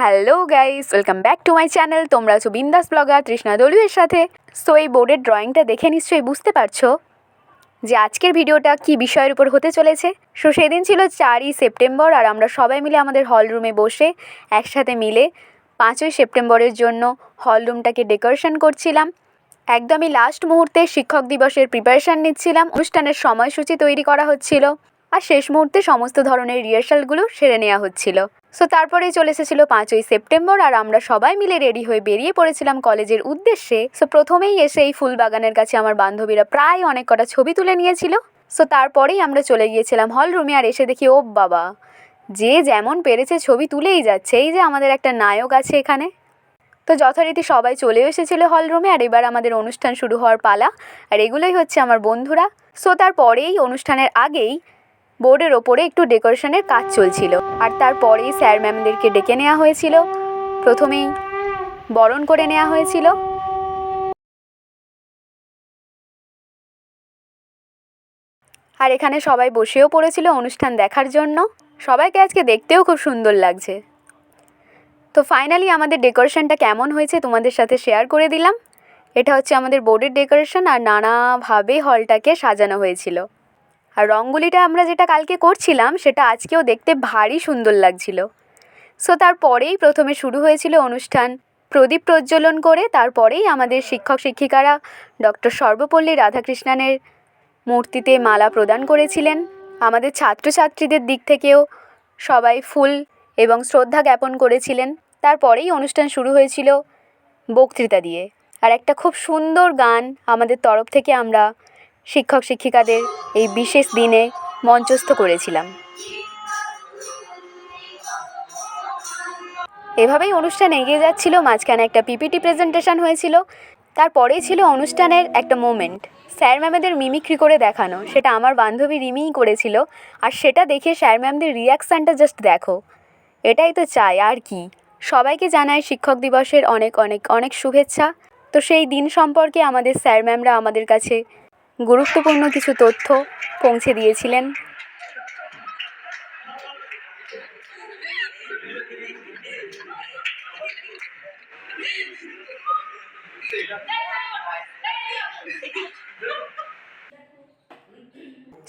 Hello guys welcome back to my channel তোমরা আছো বিন্দাস ব্লগার তৃষ্ণা দলুয়ের সাথে। সো এই বোর্ডের ড্রয়িংটা দেখে নিশ্চয়ই বুঝতে পারছ যে আজকের ভিডিওটা কি বিষয়ের উপর হতে চলেছে। সো সেদিন ছিল চারই সেপ্টেম্বর আর আমরা সবাই মিলে আমাদের হল রুমে বসে একসাথে মিলে পাঁচই সেপ্টেম্বরের জন্য হল রুমটাকে ডেকোরেশন করছিলাম। একদমই লাস্ট মুহূর্তে শিক্ষক দিবসের প্রিপারেশান নিচ্ছিলাম। অনুষ্ঠানের সময়সূচি তৈরি করা হচ্ছিল আর শেষ মুহূর্তে সমস্ত ধরনের রিহার্সালগুলো সেরে নেওয়া হচ্ছিল। সো তারপরেই চলে এসেছিল পাঁচই সেপ্টেম্বর আর আমরা সবাই মিলে রেডি হয়ে বেরিয়ে পড়েছিলাম কলেজের উদ্দেশ্যে। সো প্রথমেই এসে এই ফুল বাগানের কাছে আমার বান্ধবীরা প্রায় অনেক কটা ছবি তুলে নিয়েছিল। সো তারপরেই আমরা চলে গিয়েছিলাম হল রুমে আর এসে দেখি ও বাবা, যে যেমন পেরেছে ছবি তুলেই যাচ্ছে। এই যে আমাদের একটা নায়ক আছে এখানে। তো যথারীতি সবাই চলে এসেছিল হল রুমে আর এবার আমাদের অনুষ্ঠান শুরু হওয়ার পালা। আর এগুলোই হচ্ছে আমার বন্ধুরা। সো তারপরেই অনুষ্ঠানের আগেই বোর্ডের ওপরে একটু ডেকোরেশনের কাজ চলছিল। আর তারপরেই স্যার ম্যামদেরকে ডেকে নেওয়া হয়েছিল। প্রথমেই বরণ করে নেওয়া হয়েছিল। আর এখানে সবাই বসেও পড়েছিল অনুষ্ঠান দেখার জন্য। সবাইকে আজকে দেখতেও খুব সুন্দর লাগছে। তো ফাইনালি আমাদের ডেকোরেশনটা কেমন হয়েছে তোমাদের সাথে শেয়ার করে দিলাম। এটা হচ্ছে আমাদের বোর্ডের ডেকোরেশন আর নানাভাবে হলটাকে সাজানো হয়েছিল। আর রঙ্গোলিটা আমরা যেটা কালকে করছিলাম, সেটা আজকেও দেখতে ভারী সুন্দর লাগছিল। সো তারপরেই প্রথমে শুরু হয়েছিল অনুষ্ঠান। প্রদীপ প্রজ্বলন করে তারপরেই আমাদের শিক্ষক শিক্ষিকারা ডক্টর সর্বপল্লী রাধাকৃষ্ণানের মূর্তিতে মালা প্রদান করেছিলেন। আমাদের ছাত্রছাত্রীদের দিক থেকেও সবাই ফুল এবং শ্রদ্ধা জ্ঞাপন করেছিলেন। তারপরেই অনুষ্ঠান শুরু হয়েছিল বক্তৃতা দিয়ে। আর একটা খুব সুন্দর গান আমাদের তরফ থেকে আমরা শিক্ষক শিক্ষিকাদের এই বিশেষ দিনে মঞ্চস্থ করেছিলাম। এভাবেই অনুষ্ঠান এগিয়ে যাচ্ছিল, মাঝখানে একটা পিপিটি প্রেজেন্টেশন হয়েছিল, তারপরেই ছিল অনুষ্ঠানের একটা মোমেন্ট স্যার ম্যামেদের মিমিক্রি করে দেখানো, সেটা আমার বান্ধবী রিমিই করেছিল, আর সেটা দেখে স্যার ম্যামদের রিয়াকশানটা জাস্ট দেখো। এটাই তো চাই, আর কি? সবাইকে জানাই শিক্ষক দিবসের অনেক অনেক অনেক শুভেচ্ছা। তো সেই দিন সম্পর্কে আমাদের স্যার ম্যামরা আমাদের কাছে গুরুত্বপূর্ণ কিছু তথ্য পৌঁছে দিয়েছিলেন।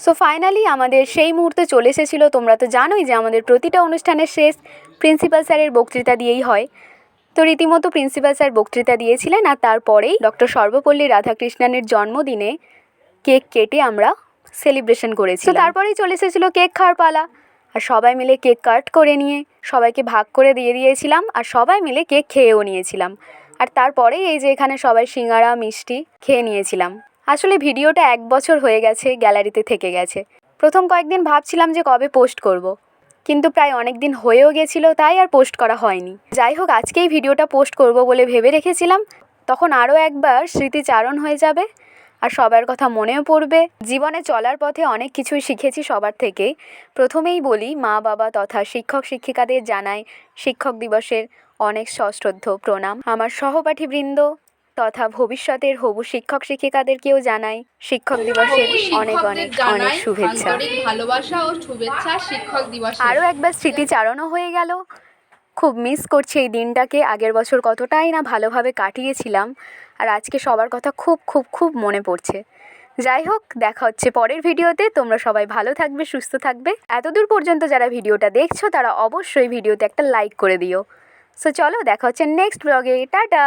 সো ফাইনালি আমাদের সেই মুহূর্তে চলে এসেছিল। তোমরা তো জানোই যে আমাদের প্রতিটা অনুষ্ঠানের শেষ প্রিন্সিপাল স্যারের বক্তৃতা দিয়েই হয়। তো রীতিমতো প্রিন্সিপাল স্যার বক্তৃতা দিয়েছিলেন আর তারপরেই ডক্টর সর্বপল্লী রাধাকৃষ্ণনের জন্মদিনে কেক কেটে আমরা সেলিব্রেশন করেছি তারপরেই চলে এসেছিল কেক খাওয়ার পালা। আর সবাই মিলে কেক কাট করে নিয়ে সবাইকে ভাগ করে দিয়ে দিয়েছিলাম আর সবাই মিলে কেক খেয়েও নিয়েছিলাম। আর তারপরেই এই যে এখানে সবাই সিঙ্গারা, মিষ্টি খেয়ে নিয়েছিলাম। আসলে ভিডিওটা এক বছর হয়ে গেছে, গ্যালারিতে থেকে গেছে। প্রথম কয়েকদিন ভাবছিলাম যে কবে পোস্ট করব। কিন্তু প্রায় অনেক দিন হয়েও গেছিল তাই আর পোস্ট করা হয়নি। যাই হোক, আজকেই ভিডিওটা পোস্ট করব বলে ভেবে রেখেছিলাম। তখন আরও একবার স্মৃতিচারণ হয়ে যাবে। আর সবার কথা মনেও পড়বে। জীবনে চলার পথে অনেক কিছুই শিখেছি সবার থেকেই। প্রথমেই বলি মা বাবা তথা শিক্ষক শিক্ষিকাদের জানাই শিক্ষক দিবসের অনেক সশ্রদ্ধ প্রণাম। আমার সহপাঠীবৃন্দ তথা ভবিষ্যতের হবু শিক্ষক শিক্ষিকাদেরকেও জানাই শিক্ষক দিবসের অনেক অনেক অনেক শুভেচ্ছা। ভালোবাসা ও শুভেচ্ছা শিক্ষক দিবস আরও একবার স্মৃতিচারণও হয়ে গেল। খুব মিস করছি এই দিনটাকে। আগের বছর কতটাই না ভালোভাবে কাটিয়েছিলাম। আর আজকে সবার কথা খুব খুব খুব মনে পড়ছে। যাই হোক, দেখা হচ্ছে পরের ভিডিওতে। তোমরা সবাই ভালো থাকবে, সুস্থ থাকবে। এতদূর পর্যন্ত যারা ভিডিওটা দেখছ, তারা অবশ্যই ভিডিওতে একটা লাইক করে দিও। সো চলো, দেখা হচ্ছে নেক্সট ব্লগে টাটা!